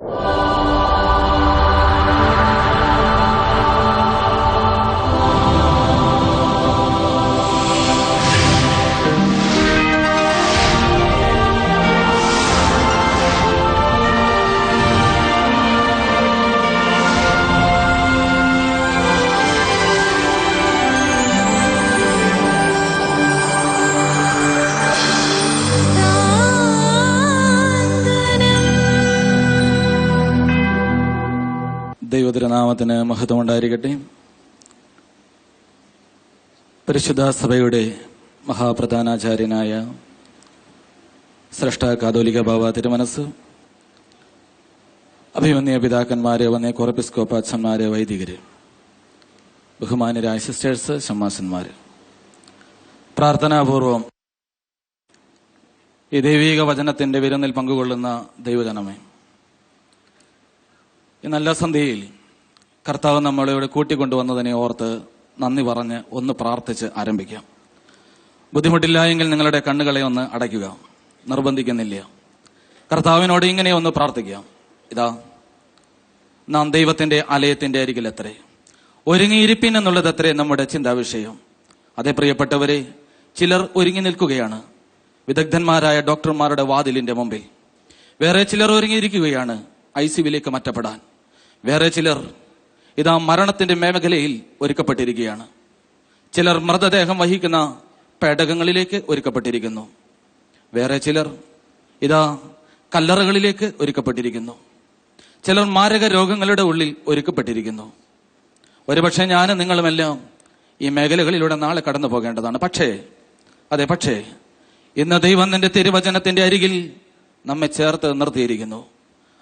you മഹത്വം ഉണ്ടായിരിക്കട്ടെ പരിശുദ്ധ സഭയുടെ മഹാപ്രധാനാചാര്യനായ ശ്രേഷ്ഠ കാതോലിക ബാബ തിരുമനസ് അഭിമന്യ പിതാക്കന്മാരെ വന്നേ കൊറപ്പിസ്കോപ്പ അച്ഛന്മാരെ വൈദികര് ബഹുമാനരായ സിസ്റ്റേഴ്സ് ഷമ്മാസന്മാര് പ്രാർത്ഥനാപൂർവം ഈ ദൈവീക വചനത്തിന്റെ വിരുന്നിൽ പങ്കുകൊള്ളുന്ന ദൈവജനമേ ഈ നല്ല സന്ധ്യയിൽ കർത്താവ് നമ്മളെ ഇവിടെ കൂട്ടിക്കൊണ്ടുവന്നതിനെ ഓർത്ത് നന്ദി പറഞ്ഞ് ഒന്ന് പ്രാർത്ഥിച്ച് ആരംഭിക്കാം. ബുദ്ധിമുട്ടില്ല എങ്കിൽ നിങ്ങളുടെ കണ്ണുകളെ ഒന്ന് അടയ്ക്കുക. നിർബന്ധിക്കുന്നില്ല. കർത്താവിനോട് ഇങ്ങനെ ഒന്ന് പ്രാർത്ഥിക്കാം. ഇതാ നാം ദൈവത്തിന്റെ ആലയത്തിന്റെ അരികിൽ എത്രേ ഒരുങ്ങിയിരിപ്പിൻ എന്നുള്ളത് അത്രേ നമ്മുടെ ചിന്താവിഷയം. അതേ പ്രിയപ്പെട്ടവരെ ചിലർ ഒരുങ്ങി നിൽക്കുകയാണ്. വിദഗ്ധന്മാരായ ഡോക്ടർമാരുടെ വാതിലിന്റെ മുമ്പിൽ. വേറെ ചിലർ ഒരുങ്ങിയിരിക്കുകയാണ് ഐ സിയുവിലേക്ക് മാറ്റപ്പെടാൻ. വേറെ ചിലർ ഇതാ മരണത്തിന്റെ മേഖലയിൽ ഒരുക്കപ്പെട്ടിരിക്കുകയാണ്. ചിലർ മൃതദേഹം വഹിക്കുന്ന പേടകങ്ങളിലേക്ക് ഒരുക്കപ്പെട്ടിരിക്കുന്നു. വേറെ ചിലർ ഇതാ കല്ലറകളിലേക്ക് ഒരുക്കപ്പെട്ടിരിക്കുന്നു. ചിലർ മാരക രോഗങ്ങളുടെ ഉള്ളിൽ ഒരുക്കപ്പെട്ടിരിക്കുന്നു. ഒരുപക്ഷെ ഞാൻ നിങ്ങളുമെല്ലാം ഈ മേഖലകളിലൂടെ നാളെ കടന്നു പോകേണ്ടതാണ്. പക്ഷേ അതെ പക്ഷേ ഇന്ന് ദൈവം നിന്റെ തിരുവചനത്തിന്റെ അരികിൽ നമ്മെ ചേർത്ത് നിർത്തിയിരിക്കുന്നു.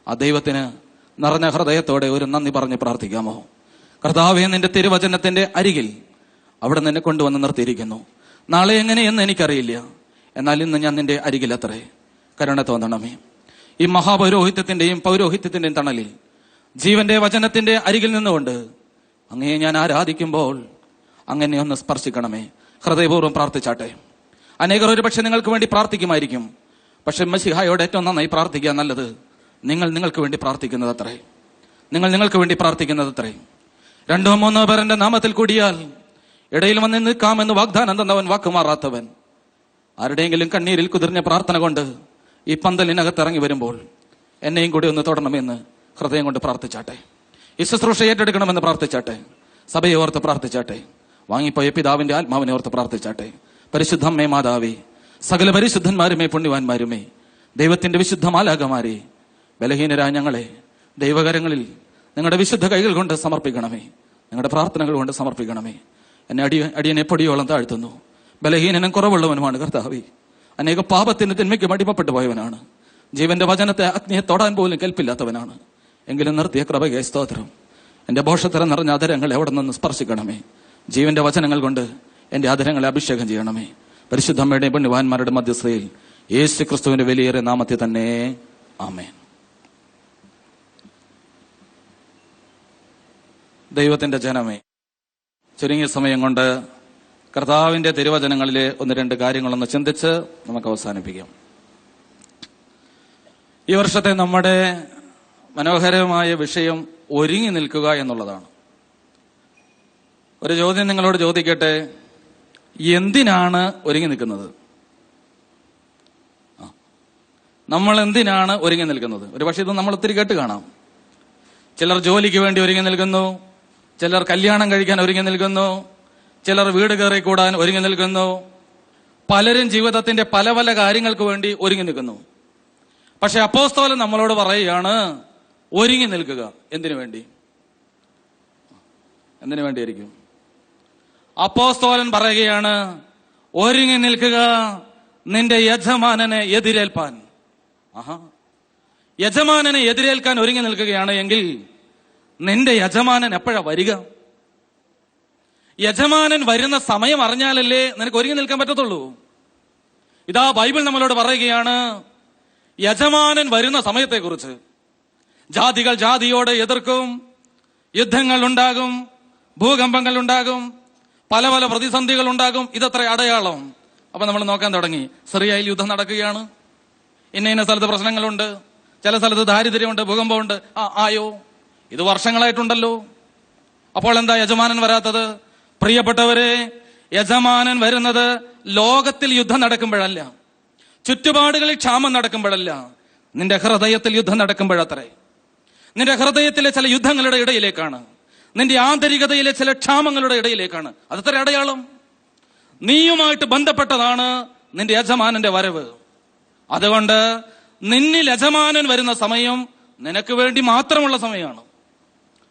ആ ദൈവത്തിന് നിറഞ്ഞ ഹൃദയത്തോടെ ഒരു നന്ദി പറഞ്ഞ് പ്രാർത്ഥിക്കാമോ? കർത്താവെ നിന്റെ തിരുവചനത്തിന്റെ അരികിൽ അവിടെ നിന്നെ കൊണ്ടുവന്ന് നിർത്തിയിരിക്കുന്നു. നാളെ എങ്ങനെയെന്ന് എനിക്കറിയില്ല. എന്നാൽ ഇന്ന് ഞാൻ നിന്റെ അരികിൽ അത്രേ കരുണ തോന്നണമേ. ഈ മഹാപൗരോഹിത്യത്തിന്റെയും പൗരോഹിത്യത്തിന്റെയും തണലിൽ ജീവന്റെ വചനത്തിന്റെ അരികിൽ നിന്നുകൊണ്ട് അങ്ങയെ ഞാൻ ആരാധിക്കുമ്പോൾ അങ്ങനെ ഒന്ന് സ്പർശിക്കണമേ. ഹൃദയപൂർവം പ്രാർത്ഥിച്ചാട്ടെ. അനേകർ ഒരു പക്ഷെ നിങ്ങൾക്ക് വേണ്ടി പ്രാർത്ഥിക്കുമായിരിക്കും. പക്ഷെ മസിഹായോട് ഏറ്റവും നന്നായി പ്രാർത്ഥിക്കുക നല്ലത് നിങ്ങൾ നിങ്ങൾക്ക് വേണ്ടി പ്രാർത്ഥിക്കുന്നത് അത്രേ നിങ്ങൾ നിങ്ങൾക്ക് വേണ്ടി പ്രാർത്ഥിക്കുന്നത് അത്രേ രണ്ടോ മൂന്നോ പേരന്റെ നാമത്തിൽ കൂടിയാൽ ഇടയിൽ വന്ന് നിൽക്കാമെന്ന് വാഗ്ദാനം തന്നവൻ വാക്കുമാറാത്തവൻ. ആരുടെയെങ്കിലും കണ്ണീരിൽ കുതിർഞ്ഞ പ്രാർത്ഥന കൊണ്ട് ഈ പന്തലിനകത്ത് ഇറങ്ങി വരുമ്പോൾ എന്നെയും കൂടി ഒന്ന് തൊടണമെന്ന് ഹൃദയം കൊണ്ട് പ്രാർത്ഥിച്ചാട്ടെ. ഈ ശുശ്രൂഷ ഏറ്റെടുക്കണമെന്ന് പ്രാർത്ഥിച്ചാട്ടെ. സഭയെ ഓർത്ത് പ്രാർത്ഥിച്ചാട്ടെ. വാങ്ങിപ്പോയ പിതാവിന്റെ ആത്മാവിനെ ഓർത്ത് പ്രാർത്ഥിച്ചാട്ടെ. പരിശുദ്ധമ്മേ മാതാവേ സകല പരിശുദ്ധന്മാരുമേ പുണ്യവാന്മാരുമേ ദൈവത്തിന്റെ വിശുദ്ധ മാലാകമാരെ ബലഹീനരായ ഞങ്ങളെ ദൈവകരങ്ങളിൽ നിങ്ങളുടെ വിശുദ്ധ കൈകൾ കൊണ്ട് സമർപ്പിക്കണമേ. നിങ്ങളുടെ പ്രാർത്ഥനകൾ കൊണ്ട് സമർപ്പിക്കണമേ. എന്നെ അടിയ അടിയനെ പൊടിയോളം താഴ്ത്തുന്നു. ബലഹീനനും കുറവുള്ളവനുമാണ് കർത്താവി. അനേക പാപത്തിന് തിന്മയ്ക്കും അടിമപ്പെട്ടു പോയവനാണ് ജീവന്റെ വചനത്തെ അഗ്നിയെ തൊടാൻ പോലും കൽപ്പില്ലാത്തവനാണ്. എങ്കിലും നിർത്തിയ കൃപകെ സ്തോത്രം. എന്റെ ബോഷത്തരം നിറഞ്ഞ അധരങ്ങളെ എവിടെ നിന്ന് സ്പർശിക്കണമേ. ജീവന്റെ വചനങ്ങൾ കൊണ്ട് എന്റെ അധരങ്ങളെ അഭിഷേകം ചെയ്യണമേ. പരിശുദ്ധമ്മയുടെയും പുണ്യവാന്മാരുടെ മധ്യസ്ഥയിൽ യേശു ക്രിസ്തുവിന്റെ വലിയേറെ നാമത്തെ തന്നെ. ആമേൻ. ദൈവത്തിന്റെ ജനമേ. ചുരുങ്ങിയ സമയം കൊണ്ട് കർത്താവിന്റെ തിരുവചനങ്ങളിലെ ഒന്ന് രണ്ട് കാര്യങ്ങളൊന്ന് ചിന്തിച്ച് നമുക്ക് അവസാനിപ്പിക്കാം. ഈ വർഷത്തെ നമ്മുടെ മനോഹരമായ വിഷയം ഒരുങ്ങി നിൽക്കുക എന്നുള്ളതാണ്. ഒരു ചോദ്യം നിങ്ങളോട് ചോദിക്കട്ടെ എന്തിനാണ് ഒരുങ്ങി നിൽക്കുന്നത്? നമ്മൾ എന്തിനാണ് ഒരുങ്ങി നിൽക്കുന്നത്? ഒരു പക്ഷേ ഇത് നമ്മൾ ഒത്തിരി കേട്ട് കാണാം. ചിലർ ജോലിക്ക് വേണ്ടി ഒരുങ്ങി നിൽക്കുന്നു ചിലർ കല്യാണം കഴിക്കാൻ ഒരുങ്ങി നിൽക്കുന്നു ചിലർ വീട് കയറി കൂടാൻ ഒരുങ്ങി നിൽക്കുന്നു. പലരും ജീവിതത്തിന്റെ പല പല കാര്യങ്ങൾക്ക് വേണ്ടി ഒരുങ്ങി നിൽക്കുന്നു. പക്ഷെ അപ്പോസ്തോലൻ നമ്മളോട് പറയുകയാണ് ഒരുങ്ങി നിൽക്കുക. എന്തിനു വേണ്ടി? എന്തിനു വേണ്ടിയായിരിക്കും? അപ്പോസ്തോലൻ പറയുകയാണ് ഒരുങ്ങി നിൽക്കുക നിന്റെ യജമാനനെ എതിരേൽപ്പാൻ. ആഹാ. യജമാനനെ എതിരേൽക്കാൻ ഒരുങ്ങി നിൽക്കുകയാണ് എങ്കിൽ നിന്റെ യജമാനൻ എപ്പോഴാ വരിക? യജമാനൻ വരുന്ന സമയം അറിഞ്ഞാലല്ലേ നിനക്ക് ഒരുങ്ങി നിൽക്കാൻ പറ്റത്തുള്ളൂ. ഇതാ ബൈബിൾ നമ്മളോട് പറയുകയാണ് യജമാനൻ വരുന്ന സമയത്തെക്കുറിച്ച്. ജാതികൾ ജാതിയോട് എതിർക്കും യുദ്ധങ്ങൾ ഉണ്ടാകും ഭൂകമ്പങ്ങൾ ഉണ്ടാകും പല പല പ്രതിസന്ധികൾ ഉണ്ടാകും. ഇതത്ര അടയാളം. അപ്പൊ നമ്മൾ നോക്കാൻ തുടങ്ങി. സിറിയയിൽ യുദ്ധം നടക്കുകയാണ്. ഇന്ന ഇന്ന സ്ഥലത്ത് പ്രശ്നങ്ങളുണ്ട്. ചില സ്ഥലത്ത് ദാരിദ്ര്യമുണ്ട് ഭൂകമ്പമുണ്ട്. ആ ആയോ? ഇത് വർഷങ്ങളായിട്ടുണ്ടല്ലോ. അപ്പോൾ എന്താ യജമാനൻ വരാത്തത്? പ്രിയപ്പെട്ടവരെ യജമാനൻ വരുന്നത് ലോകത്തിൽ യുദ്ധം നടക്കുമ്പോഴല്ല. ചുറ്റുപാടുകളിൽ ക്ഷാമം നടക്കുമ്പോഴല്ല. നിന്റെ ഹൃദയത്തിൽ യുദ്ധം നടക്കുമ്പോഴത്രേ. നിന്റെ ഹൃദയത്തിലെ ചില യുദ്ധങ്ങളുടെ ഇടയിലേക്കാണ്. നിന്റെ ആന്തരികതയിലെ ചില ക്ഷാമങ്ങളുടെ ഇടയിലേക്കാണ്. അതത്ര അടയാളം? നീയുമായിട്ട് ബന്ധപ്പെട്ടതാണ് നിന്റെ യജമാനന്റെ വരവ്. അതുകൊണ്ട് നിന്നിൽ യജമാനൻ വരുന്ന സമയം നിനക്ക് വേണ്ടി മാത്രമുള്ള സമയമാണ്.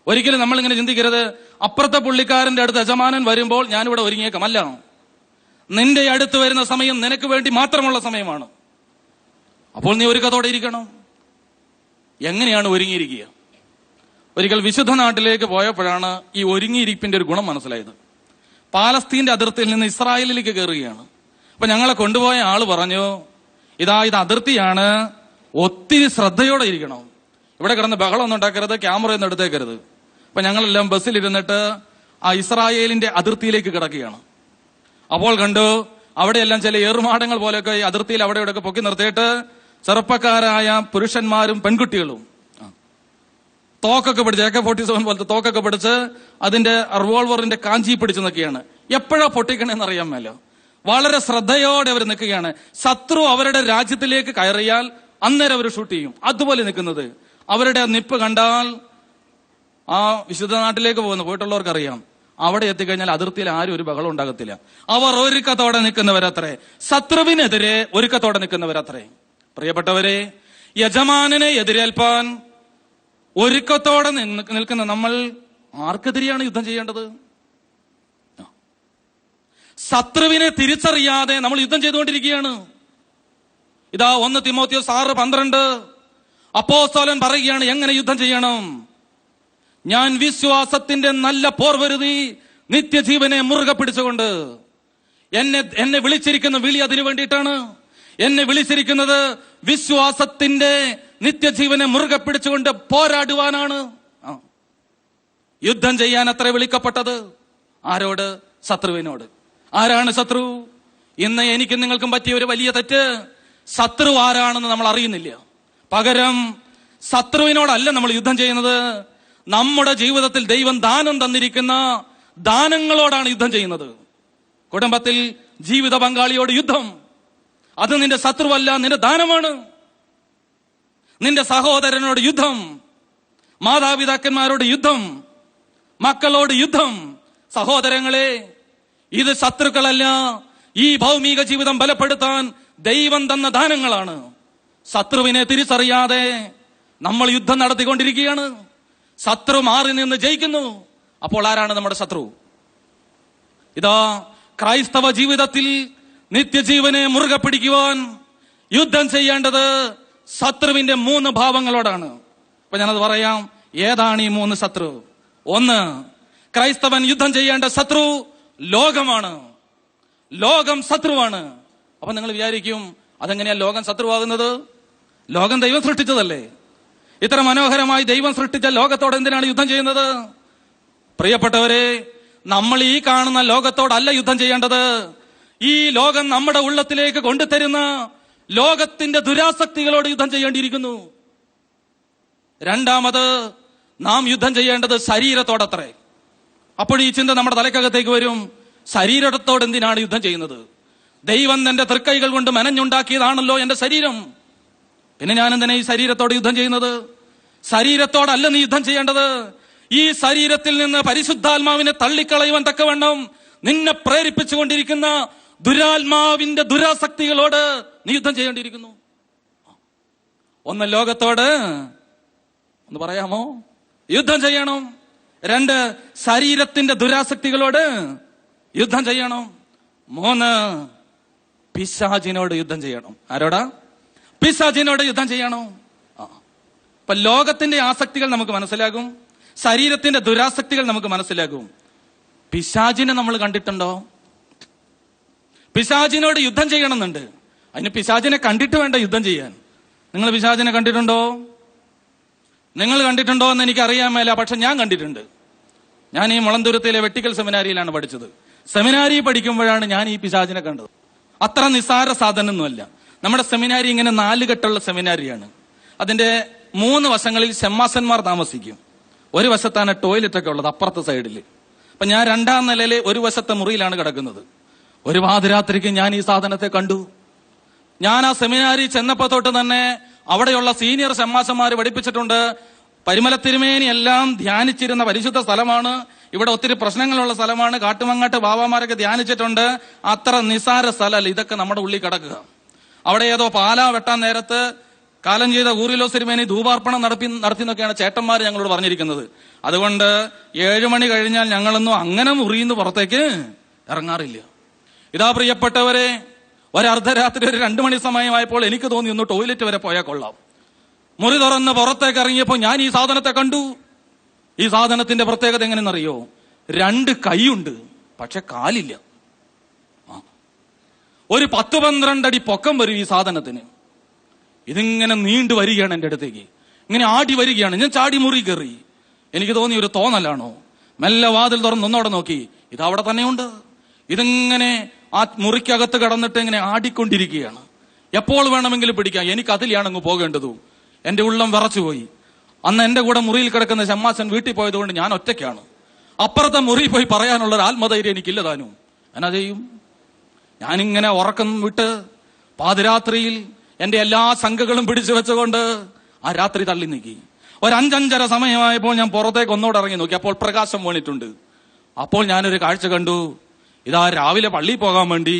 ഒരിക്കലും നമ്മൾ ഇങ്ങനെ ചിന്തിക്കരുത്. അപ്പുറത്തെ പുള്ളിക്കാരന്റെ അടുത്ത് യജമാനൻ വരുമ്പോൾ ഞാനിവിടെ ഒരുങ്ങിയേക്കാം. അല്ല. നിന്റെ അടുത്ത് വരുന്ന സമയം നിനക്ക് വേണ്ടി മാത്രമുള്ള സമയമാണ്. അപ്പോൾ നീ ഒരുക്കത്തോടെ ഇരിക്കണം. എങ്ങനെയാണ് ഒരുങ്ങിയിരിക്കുക? ഒരിക്കൽ വിശുദ്ധ നാട്ടിലേക്ക് പോയപ്പോഴാണ് ഈ ഒരുങ്ങിയിരിപ്പിന്റെ ഒരു ഗുണം മനസ്സിലായത്. പാലസ്തീന്റെ അതിർത്തിയിൽ നിന്ന് ഇസ്രായേലിലേക്ക് കയറുകയാണ്. അപ്പൊ ഞങ്ങളെ കൊണ്ടുപോയ ആൾ പറഞ്ഞു ഇതാ ഇത് അതിർത്തിയാണ്. ഒത്തിരി ശ്രദ്ധയോടെ ഇരിക്കണം. ഇവിടെ കിടന്ന് ബഹളം ഒന്നും ഉണ്ടാക്കരുത് ക്യാമറ ഒന്നും എടുത്തേക്കരുത്. അപ്പൊ ഞങ്ങളെല്ലാം ബസ്സിലിരുന്നിട്ട് ആ ഇസ്രായേലിന്റെ അതിർത്തിയിലേക്ക് കിടക്കുകയാണ്. അപ്പോൾ കണ്ടു അവിടെയെല്ലാം ചില ഏറുമാടങ്ങൾ പോലെയൊക്കെ ഈ അതിർത്തിയിൽ അവിടെ ഇവിടെയൊക്കെ പൊക്കി നിർത്തിയിട്ട് ചെറുപ്പക്കാരായ പുരുഷന്മാരും പെൺകുട്ടികളും തോക്കൊക്കെ പിടിച്ച് എ കെ ഫോർട്ടി സെവൻ പോലത്തെ തോക്കൊക്കെ പിടിച്ച് അതിന്റെ റിവോൾവറിന്റെ കാഞ്ചി പിടിച്ച് നിൽക്കുകയാണ്. എപ്പോഴാ പൊട്ടിക്കണേന്ന് അറിയാൻ മേലോ. വളരെ ശ്രദ്ധയോടെ അവർ നിൽക്കുകയാണ്. ശത്രു അവരുടെ രാജ്യത്തിലേക്ക് കയറിയാൽ അന്നേരം അവർ ഷൂട്ട് ചെയ്യും. അതുപോലെ നിൽക്കുന്നത്. അവരുടെ നിപ്പ് കണ്ടാൽ ആ വിശുദ്ധ നാട്ടിലേക്ക് പോകുന്നു. പോയിട്ടുള്ളവർക്ക് അറിയാം. അവിടെ എത്തിക്കഴിഞ്ഞാൽ അതിർത്തിയിൽ ആരും ഒരു ബഹളം ഉണ്ടാകത്തില്ല. അവർ ഒരുക്കത്തോടെ നിൽക്കുന്നവരത്രേ. ശത്രുവിനെതിരെ ഒരുക്കത്തോടെ നിൽക്കുന്നവരത്രേ. പ്രിയപ്പെട്ടവരെ യജമാനനെ എതിരേൽപ്പാൻ ഒരുക്കത്തോടെ നിൽക്കുന്ന നമ്മൾ ആർക്കെതിരെയാണ് യുദ്ധം ചെയ്യേണ്ടത്. ശത്രുവിനെ തിരിച്ചറിയാതെ നമ്മൾ യുദ്ധം ചെയ്തുകൊണ്ടിരിക്കുകയാണ്. ഇതാ ഒന്ന് തിമോത്തിയോ സാറ് പന്ത്രണ്ട്. അപ്പോസ്തോലൻ പറയുകയാണ് എങ്ങനെ യുദ്ധം ചെയ്യണം? ഞാൻ വിശ്വാസത്തിന്റെ നല്ല പോർവരുതി നിത്യജീവനെ മുറുകെ പിടിച്ചുകൊണ്ട് എന്നെ എന്നെ വിളിച്ചിരിക്കുന്ന വിളി അതിനു വേണ്ടിയിട്ടാണ്. എന്നെ വിളിച്ചിരിക്കുന്നത് വിശ്വാസത്തിന്റെ നിത്യജീവനെ മുറുകെ പിടിച്ചുകൊണ്ട് പോരാടുവാനാണ്. യുദ്ധം ചെയ്യാൻ അത്ര വിളിക്കപ്പെട്ടത്? ആരോട്? ശത്രുവിനോട്. ആരാണ് ശത്രു? ഇന്ന് എനിക്കും നിങ്ങൾക്കും പറ്റിയ ഒരു വലിയ തെറ്റ്. ശത്രു ആരാണെന്ന് നമ്മൾ അറിയുന്നില്ല. പകരം ശത്രുവിനോടല്ല നമ്മൾ യുദ്ധം ചെയ്യുന്നത്. നമ്മുടെ ജീവിതത്തിൽ ദൈവം ദാനം തന്നിരിക്കുന്ന ദാനങ്ങളോടാണ് യുദ്ധം ചെയ്യുന്നത്. കുടുംബത്തിൽ ജീവിത പങ്കാളിയോട് യുദ്ധം. അത് നിന്റെ ശത്രുവല്ല നിന്റെ ദാനമാണ്. നിന്റെ സഹോദരനോട് യുദ്ധം. മാതാപിതാക്കന്മാരോട് യുദ്ധം. മക്കളോട് യുദ്ധം. സഹോദരങ്ങളെ ഇത് ശത്രുക്കളല്ല. ഈ ഭൗമിക ജീവിതം ബലപ്പെടുത്താൻ ദൈവം തന്ന ദാനങ്ങളാണ്. ശത്രുവിനെ തിരിച്ചറിയാതെ നമ്മൾ യുദ്ധം നടത്തിക്കൊണ്ടിരിക്കുകയാണ്. ശത്രു മാറി നിന്ന് ജയിക്കുന്നു. അപ്പോൾ ആരാണ് നമ്മുടെ ശത്രു? ഇതാ ക്രൈസ്തവ ജീവിതത്തിൽ നിത്യജീവനെ മുറുകെ പിടിക്കുവാൻ യുദ്ധം ചെയ്യേണ്ടത് ശത്രുവിന്റെ മൂന്ന് ഭാവങ്ങളോടാണ്. അപ്പൊ ഞാനത് പറയാം. ഏതാണ് ഈ മൂന്ന് ശത്രു? ഒന്ന് ക്രൈസ്തവൻ യുദ്ധം ചെയ്യേണ്ട ശത്രു ലോകമാണ്. ലോകം ശത്രുവാണ്. അപ്പൊ നിങ്ങൾ വിചാരിക്കും അതെങ്ങനെയാ ലോകം ശത്രുവാകുന്നത്? ലോകം ദൈവം സൃഷ്ടിച്ചതല്ലേ? ഇത്ര മനോഹരമായി ദൈവം സൃഷ്ടിച്ച ലോകത്തോട് എന്തിനാണ് യുദ്ധം ചെയ്യുന്നത്? പ്രിയപ്പെട്ടവരെ നമ്മൾ ഈ കാണുന്ന ലോകത്തോടല്ല യുദ്ധം ചെയ്യേണ്ടത്. ഈ ലോകം നമ്മുടെ ഉള്ളത്തിലേക്ക് കൊണ്ടുതരുന്ന ലോകത്തിന്റെ ദുരാസക്തികളോട് യുദ്ധം ചെയ്യേണ്ടിയിരിക്കുന്നു. രണ്ടാമത് നാം യുദ്ധം ചെയ്യേണ്ടത് ശരീരത്തോടത്രേ. അപ്പോൾ ഈ ചിന്ത നമ്മുടെ തലക്കകത്തേക്ക് വരും. ശരീരത്തോട് എന്തിനാണ് യുദ്ധം ചെയ്യുന്നത്? ദൈവം എന്റെ തൃക്കൈകൾ കൊണ്ട് മെനഞ്ഞുണ്ടാക്കിയതാണല്ലോ എന്റെ ശരീരം. പിന്നെ ഞാൻ എന്തിനാ ഈ ശരീരത്തോട് യുദ്ധം ചെയ്യുന്നത്? ശരീരത്തോടല്ല നീ യുദ്ധം ചെയ്യേണ്ടത്. ഈ ശരീരത്തിൽ നിന്ന് പരിശുദ്ധാത്മാവിനെ തള്ളിക്കളയുവാൻ തക്കവണ്ണം നിന്നെ പ്രേരിപ്പിച്ചുകൊണ്ടിരിക്കുന്ന ദുരാത്മാവിന്റെ ദുരാസക്തികളോട് നീ യുദ്ധം ചെയ്യേണ്ടിയിരിക്കുന്നു. ഒന്ന് ലോകത്തോട് ഒന്ന് പറയാമോ? യുദ്ധം ചെയ്യണം. രണ്ട് ശരീരത്തിന്റെ ദുരാസക്തികളോട് യുദ്ധം ചെയ്യണം. മൂന്ന് പിശാചിനോട് യുദ്ധം ചെയ്യണം. ആരോടാ? പിശാചിനോട് യുദ്ധം ചെയ്യണോ? അപ്പൊ ലോകത്തിന്റെ ആസക്തികൾ നമുക്ക് മനസ്സിലാകും ശരീരത്തിന്റെ ദുരാസക്തികൾ നമുക്ക് മനസ്സിലാകും. പിശാചിനെ നമ്മൾ കണ്ടിട്ടുണ്ടോ? പിശാചിനോട് യുദ്ധം ചെയ്യണമെന്നുണ്ട്. അതിന് പിശാചിനെ കണ്ടിട്ട് വേണ്ട യുദ്ധം ചെയ്യാൻ. നിങ്ങൾ പിശാചിനെ കണ്ടിട്ടുണ്ടോ? നിങ്ങൾ കണ്ടിട്ടുണ്ടോ എന്ന് എനിക്ക് അറിയാൻ മേല പക്ഷെ ഞാൻ കണ്ടിട്ടുണ്ട്. ഞാൻ ഈ മുളന്തുരത്തിലെ വെട്ടിക്കൽ സെമിനാരിയിലാണ് പഠിച്ചത്. സെമിനാരി പഠിക്കുമ്പോഴാണ് ഞാൻ ഈ പിശാചിനെ കണ്ടത്. അത്ര നിസ്സാര സാധനമൊന്നുമല്ല. നമ്മുടെ സെമിനാരി ഇങ്ങനെ നാല് ഘട്ടമുള്ള സെമിനാരിയാണ്. അതിന്റെ മൂന്ന് വശങ്ങളിൽ ഷെമ്മാസന്മാർ താമസിക്കും. ഒരു വശത്താണ് ടോയ്ലറ്റ് ഒക്കെ ഉള്ളത് അപ്പുറത്തെ സൈഡിൽ അപ്പൊ ഞാൻ രണ്ടാം നിലയിലെ ഒരു വശത്തെ മുറിയിലാണ് കിടക്കുന്നത്. ഒരു പാതിരാത്രിക്ക് ഞാൻ ഈ സാധനത്തെ കണ്ടു. ഞാൻ ആ സെമിനാരി ചെന്നപ്പോ തൊട്ട് തന്നെ അവിടെയുള്ള സീനിയർ ഷമ്മാസന്മാർ പഠിപ്പിച്ചിട്ടുണ്ട്. പരിമല തിരുമേനി എല്ലാം ധ്യാനിച്ചിരുന്ന പരിശുദ്ധ സ്ഥലമാണ്. ഇവിടെ ഒത്തിരി പ്രശ്നങ്ങളുള്ള സ്ഥലമാണ്. കാട്ടുമങ്ങാട്ട് ബാബാമാരൊക്കെ ധ്യാനിച്ചിട്ടുണ്ട്. അത്ര നിസാര സ്ഥലമല്ല. ഇതൊക്കെ നമ്മുടെ ഉള്ളിൽ കിടക്കുക. അവിടെ ഏതോ പാല വെട്ടാൻ നേരത്ത് കാലം ചെയ്ത ഊറിലോ സിനിമേനി ധൂപാർപ്പണം നടത്തി നടത്തിയെന്നൊക്കെയാണ് ചേട്ടന്മാർ ഞങ്ങളോട് പറഞ്ഞിരിക്കുന്നത്. അതുകൊണ്ട് ഏഴു മണി കഴിഞ്ഞാൽ ഞങ്ങളൊന്നും അങ്ങനെ മുറിയുന്ന പുറത്തേക്ക് ഇറങ്ങാറില്ല. ഇതാ പ്രിയപ്പെട്ടവരെ ഒരർദ്ധരാത്രി ഒരു രണ്ടു മണി സമയമായപ്പോൾ എനിക്ക് തോന്നി ഒന്ന് ടോയ്ലറ്റ് വരെ പോയാൽ കൊള്ളാം. മുറി തുറന്ന് പുറത്തേക്ക് ഇറങ്ങിയപ്പോൾ ഞാൻ ഈ സാധനത്തെ കണ്ടു. ഈ സാധനത്തിന്റെ പ്രത്യേകത എങ്ങനെയെന്നറിയോ? രണ്ട് കൈയുണ്ട് പക്ഷെ കാലില്ല. ഒരു പത്ത് പന്ത്രണ്ട് അടി പൊക്കം വരും ഈ സാധനത്തിന്. ഇതിങ്ങനെ നീണ്ടു വരികയാണ് എന്റെ അടുത്തേക്ക്. ഇങ്ങനെ ആടി വരികയാണ്. ഞാൻ ചാടി മുറി കയറി. എനിക്ക് തോന്നി ഒരു തോന്നലാണോ? മെല്ലെ വാതിൽ തുറന്ന് ഒന്നോടെ നോക്കി. ഇത് അവിടെ തന്നെയുണ്ട്. ഇതിങ്ങനെ ആ മുറിക്കകത്ത് കടന്നിട്ട് ഇങ്ങനെ ആടിക്കൊണ്ടിരിക്കുകയാണ്. എപ്പോൾ വേണമെങ്കിലും പിടിക്കാം. എനിക്ക് അതിലാണ് അങ്ങ് പോകേണ്ടതു. എന്റെ ഉള്ളം വിറച്ചുപോയി. അന്ന് എന്റെ കൂടെ മുറിയിൽ കിടക്കുന്ന ഷമ്മാസൻ വീട്ടിൽ പോയതുകൊണ്ട് ഞാൻ ഒറ്റയ്ക്കാണ്. അപ്പുറത്തെ മുറിയിൽ പോയി പറയാനുള്ള ഒരു ആത്മധൈര്യം എനിക്കില്ല താനും. എന്നാ ചെയ്യും? ഞാനിങ്ങനെ ഉറക്കം വിട്ട് പാതിരാത്രിയിൽ എന്റെ എല്ലാ സംഘകളും പിടിച്ചു വെച്ചുകൊണ്ട് ആ രാത്രി തള്ളി നീക്കി. ഒരു അഞ്ചഞ്ചര സമയമായപ്പോൾ ഞാൻ പുറത്തേക്ക് ഒന്നോടെ ഇറങ്ങി നോക്കി. അപ്പോൾ പ്രകാശം വീണിട്ടുണ്ട്. അപ്പോൾ ഞാനൊരു കാഴ്ച കണ്ടു. ഇതാ രാവിലെ പള്ളിയിൽ പോകാൻ വേണ്ടി